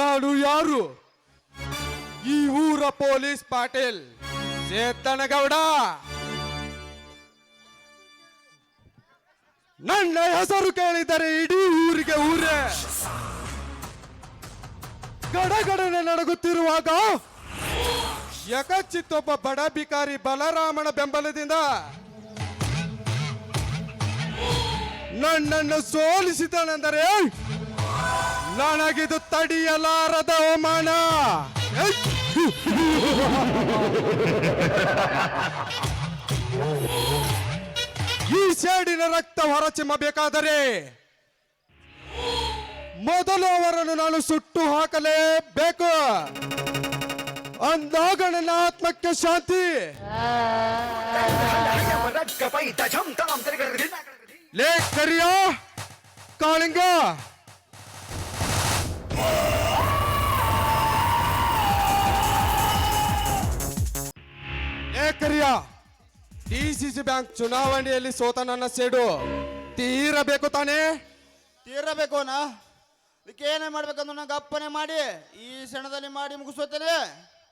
ನಾನು ಯಾರು? ಈ ಊರ ಪೊಲೀಸ್ ಪಾಟೀಲ್ ಚೇತನಗೌಡ. ನನ್ನ ಹೆಸರು ಕೇಳಿದರೆ ಇಡೀ ಊರಿಗೆ ಊರೇ. ಗಡಗಡನೆ ನಡಗುತ್ತಿರುವಾಗ ಯಕಚಿತ್ತೊಬ್ಬ ಬಡ ಬಿಕಾರಿ ಬಲರಾಮನ ಬೆಂಬಲದಿಂದ ನನ್ನನ್ನು ಸೋಲಿಸಿದನೆಂದರೆ ನನಗಿದು ತಡಿಯಲಾರದ ಅವಮಾನ ಏಯ್! ಈ ಸೇಡಿನ ರಕ್ತ ಹೊರಚಿಮ್ಮಬೇಕಾದರೆ ಮೊದಲು ಅವರನ್ನು ನಾನು ಸುಟ್ಟು ಹಾಕಲೇಬೇಕು. ಅಂದಾಗ ನನ್ನ ಆತ್ಮಕ್ಕೆ ಶಾಂತಿ. ಲೇ ಕರಿಯ ಕಾಳಿಂಗ. ಲೇ ಕರಿಯ ಡಿ ಸಿ ಸಿ ಬ್ಯಾಂಕ್ ಚುನಾವಣೆಯಲ್ಲಿ ಸೋತ ನನ್ನ ಸೇಡು. ತೀರಬೇಕು ತಾನೇ? ತೀರಬೇಕು ಅಣ್ಣ. ಇದಕ್ಕೆ ಏನೇ ಮಾಡ್ಬೇಕಂದ್ರೆ ನಂಗೆ ಅಪ್ಪನೆ ಮಾಡಿ ಈ ಕ್ಷಣದಲ್ಲಿ ಮಾಡಿ ಮುಗಿಸುತ್ತೇನೆ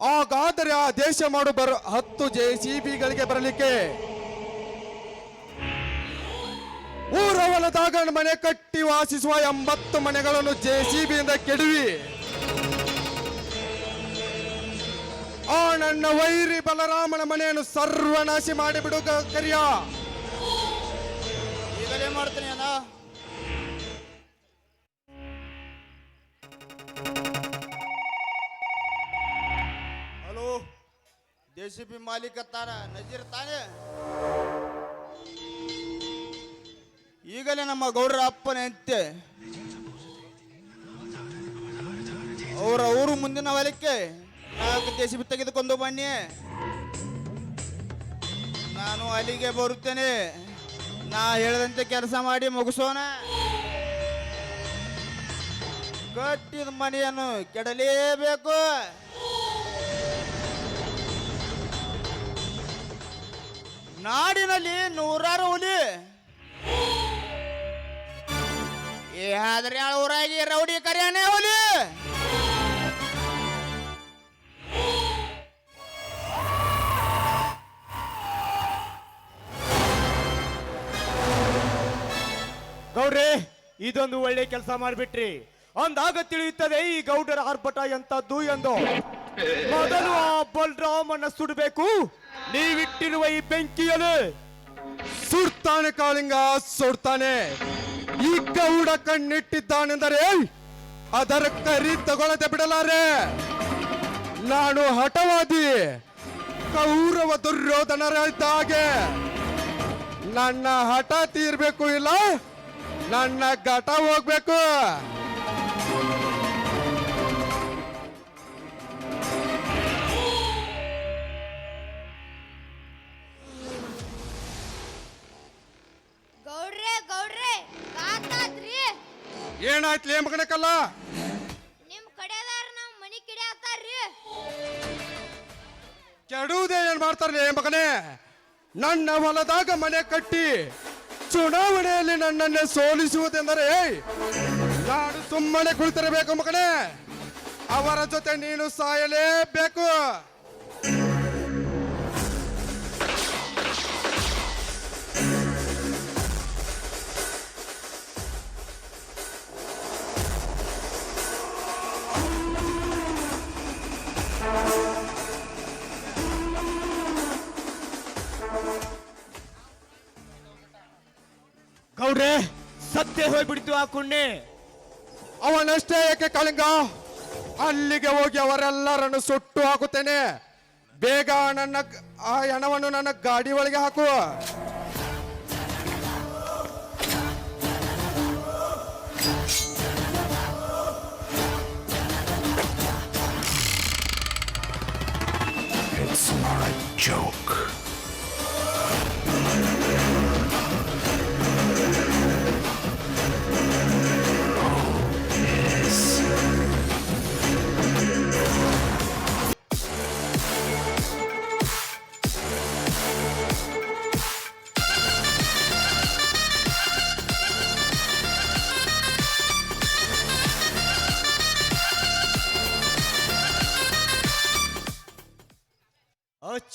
ಹಾಗಾದರೆ ಆ ದೇಶ ಮಾಡು ಬರ ಹತ್ತು ಜೆ ಸಿ ಬಿಗಳಿಗೆ ಬರಲಿಕ್ಕೆ. ಊರ ಹೊಲದಾಗ ಮನೆ ಕಟ್ಟಿ ವಾಸಿಸುವ ಎಂಬತ್ತು ಮನೆಗಳನ್ನು ಜೆ ಸಿ ಬಿಯಿಂದ ಕೆಡವಿ. ಆ ನನ್ನ ವೈರಿ ಬಲರಾಮನ ಮನೆಯನ್ನು ಸರ್ವನಾಶಿ ಮಾಡಿಬಿಡು ಕರಿಯ. ಈಗಲೇ ಮಾಡ್ತೀನಿ ಅಣ್ಣ. ಹಲೋ, ಜೆ ಸಿ ಬಿ ಮಾಲೀಕ ತಾನ, ನಜೀರ್ ತಾನೆ? ಈಗಲೇ ನಮ್ಮ ಗೌಡರ ಅಪ್ಪನ ಅಂತೆ. ಅವರ ಊರು ಮುಂದಿನ ಹೊಲಕ್ಕೆ ನಾಲ್ಕು ಬಿ ತೆಗೆದುಕೊಂಡು ಬನ್ನಿ. ನಾನು ಅಲ್ಲಿಗೆ ಬರುತ್ತೇನೆ. ನಾ ಹೇಳದಂತೆ ಕೆಲಸ ಮಾಡಿ ಮುಗಿಸೋಣ. ಕಟ್ಟಿದ ಮನೆಯನ್ನು ಕೆಡಲೇಬೇಕು. ನಾಡಿನಲ್ಲಿ ನೂರಾರು ಹುಲಿ. ಏ ಆದ್ರೆ ರೌಡಿ ಕರಿಯಾನೆ ಹೋಲಿ. ಗೌಡ್ರಿ, ಇದೊಂದು ಒಳ್ಳೆ ಕೆಲಸ ಮಾಡಿಬಿಟ್ರಿ. ಅಂದಾಗ ತಿಳಿಯುತ್ತದೆ ಈ ಗೌಡರ ಆರ್ಭಟ ಎಂತದ್ದು ಎಂದು. ಮೊದಲು ಆ ಬಲರಾಮನ್ನ ಸುಡಬೇಕು. ನೀವಿಟ್ಟಿರುವ ಈ ಬೆಂಕಿಯಲ್ಲಿ. ಸುಡ್ತಾನೆ ಕಾಳಿಂಗ, ಸುಡ್ತಾನೆ. ಈ ಗೌಡ ಕಣ್ಣಿಟ್ಟಿದ್ದಾನೆಂದರೆ ಅದರ ಕರಿ ತಗೊಳ್ಳದೆ ಬಿಡಲಾರೆ. ನಾನು ಹಠವಾದಿ ಕೌರವ ದುರ್ಯೋಧನರ ಹಾಗೆ, ನನ್ನ ಹಠ ತೀರ್ಬೇಕು ಇಲ್ಲ, ನನ್ನ ಘಟ ಹೋಗ್ಬೇಕು. ಏನಾಯ್ತ್ಲಿ ಮಗನಕ್ಕಲ್ಲ ನಿಮ್ ಕಡೆದಾರ ನಮ್ ಮನಿ ಕಿಡಿಯಾತಾರ್ರಿ ಕೆಡುವುದೇ ಏನ್ ಏ ಮಗನೇ? ನನ್ನ ಹೊಲದಾಗ ಮನೆ ಕಟ್ಟಿ ಚುನಾವಣೆಯಲ್ಲಿ ನನ್ನನ್ನೇ ಸೋಲಿಸುವುದೆಂದರೆ ನಾನು ಸುಮ್ಮನೆ ಕುಳಿತಿರಬೇಕು ಮಗನೇ. ಅವರ ಜೊತೆ ನೀನು ಸಾಯಲೇಬೇಕು. ಹೋಗ್ಬಿಡ್ತು ಆ ಕುಣ್ಣೆ ಅವನಷ್ಟೇ ಏಕೆ ಕಳಿಂಗ? ಅಲ್ಲಿಗೆ ಹೋಗಿ ಅವರೆಲ್ಲರನ್ನು ಸುಟ್ಟು ಹಾಕುತ್ತೇನೆ. ಬೇಗ ನನ್ನ ಆ ಹಣವನ್ನು ನನ್ನ ಗಾಡಿ ಒಳಗೆ ಹಾಕು. It's not a joke.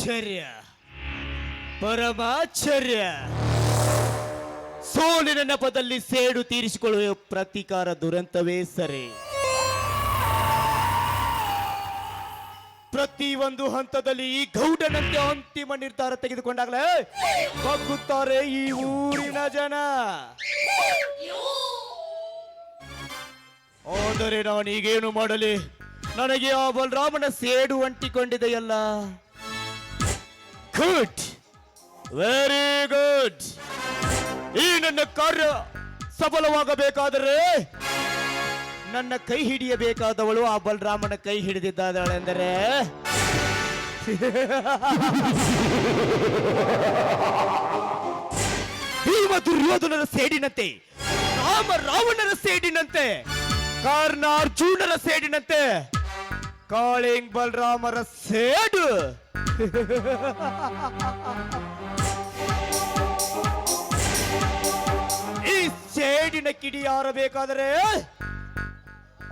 ಆಶ್ಚರ್ಯ. ಪರಮಾಶ್ಚರ್ಯ. ಸೋಲಿನ ನೆಪದಲ್ಲಿ ಸೇಡು ತೀರಿಸಿಕೊಳ್ಳುವ ಪ್ರತೀಕಾರ ದುರಂತವೇ ಸರಿ. ಪ್ರತಿ ಒಂದು ಹಂತದಲ್ಲಿ ಈ ಗೌಡನಂತೆ ಅಂತಿಮ ನಿರ್ಧಾರ ತೆಗೆದುಕೊಂಡಾಗಲೇ ಬಗ್ಗುತ್ತಾರೆ ಈ ಊರಿನ ಜನ. ಆದರೆ ನಾನೀಗೇನು ಮಾಡಲಿ? ನನಗೆ ಆ ಬಲರಾಮನ ಸೇಡು ಅಂಟಿಕೊಂಡಿದೆಯಲ್ಲ. ಗುಡ್ ವೆರಿ ಗುಡ್ ಈ ನನ್ನ ಕಾರ್ಯ ಸಫಲವಾಗಬೇಕಾದರೆ ನನ್ನ ಕೈ ಹಿಡಿಯಬೇಕಾದವಳು ಆ ಬಲರಾಮನ ಕೈ ಹಿಡಿದಿದ್ದಾದಳೆಂದರೆ? ಭೀಮ ದುರ್ಯೋಧನರ ಸೇಡಿನಂತೆ ರಾಮ ರಾವಣರ ಸೇಡಿನಂತೆ ಕರ್ಣ ಅರ್ಜುನನ ಸೇಡಿನಂತೆ, ಕಾಳಿಂಗ್ ಬಲರಾಮರ ಸೇಡು. ಈ ಸೇಡಿನ ಕಿಡಿ ಆರಬೇಕಾದರೆ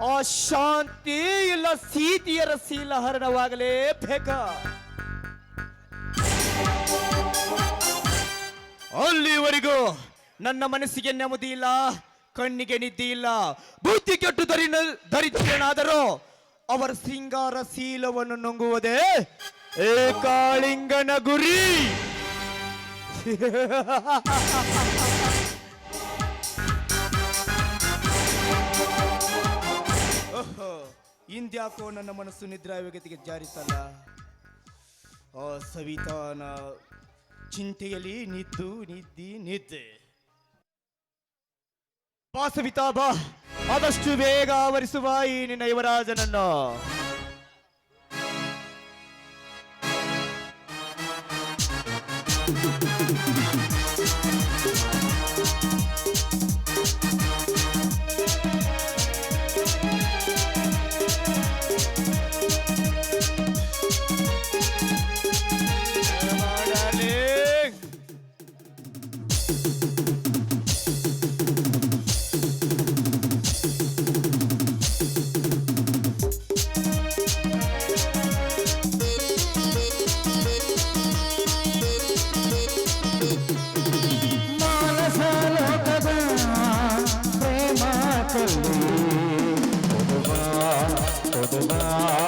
ಆ ಶಾಂತಿ ಇಲ್ಲ, ಸೀತಿಯರ ಸೀಲ ಹರಣವಾಗಲೇ ಬೇಕ ಅಲ್ಲಿವರೆಗೂ ನನ್ನ ಮನಸ್ಸಿಗೆ ನೆಮ್ಮದಿ ಇಲ್ಲ, ಕಣ್ಣಿಗೆ ನಿದ್ದೆ ಇಲ್ಲ. ಬುದ್ಧಿ ಕೆಟ್ಟು ದರಿನ ಧರಿಸಿದನಾದರೂ ಅವರ ಸಿಂಗಾರ ಶೀಲವನ್ನು ನುಂಗುವುದೇ ಏ ಕಾಳಿಂಗನ ಗುರಿ ಇಂದ್ಯಾಕೋ ನನ್ನ ಮನಸ್ಸು ನಿದ್ರಾವೇಗತಿಗೆ ಜಾರಿಸಲ್ಲ ಆ ಸವಿತಾನ ಚಿಂತೆಯಲ್ಲಿ ನಿದ್ದು, ನಿದ್ದಿ, ನಿದ್ದೆ. ಬಾ ಸವಿತಾ, ಬಾ. ಆದಷ್ಟು ಬೇಗ ಆವರಿಸುವ ಈ ನಿನ್ನ ಯುವರಾಜನನ್ನು. フフフフ。ಕೊಡುವ ಮೃದು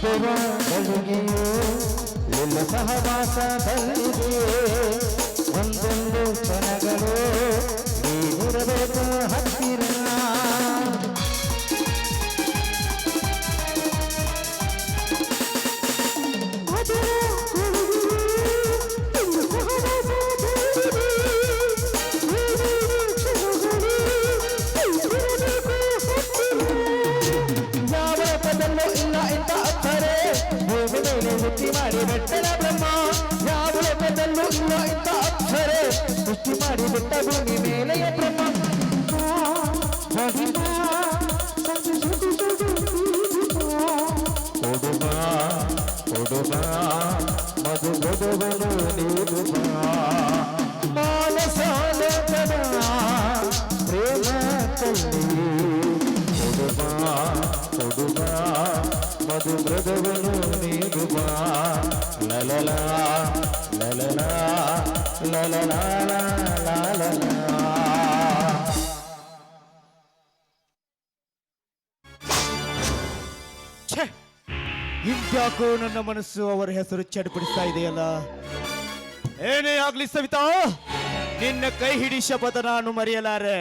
ಮಧುರ ಗಳಿಗೆಯೋ ನಿನ್ನ ಸಹವಾಸದಲ್ಲಿದೆ ಒಂದೊಂದು ಕ್ಷಣಗಳು ನೀನಿರಬೇಕು ಹತ್ತಿರ మధుమా మధు మధువను నీవుమా మానసాల ప్రేమ తల్లి మధుమా మధుమా మధు మృదవను నీవుమా లలలా లలలా లలలా లాలా ಇದ್ಯಾಕೋ ನನ್ನ ಮನಸ್ಸು ಅವರ ಹೆಸರು ಚಡ್ಪಡಿಸ್ತಾ ಇದೆಯಲ್ಲ? ಏನೇ ಆಗ್ಲಿ ಸವಿತಾ, ನಿನ್ನ ಕೈ ಹಿಡಿ ಶಪಥ ನಾನು ಮರೆಯಲಾರೆ.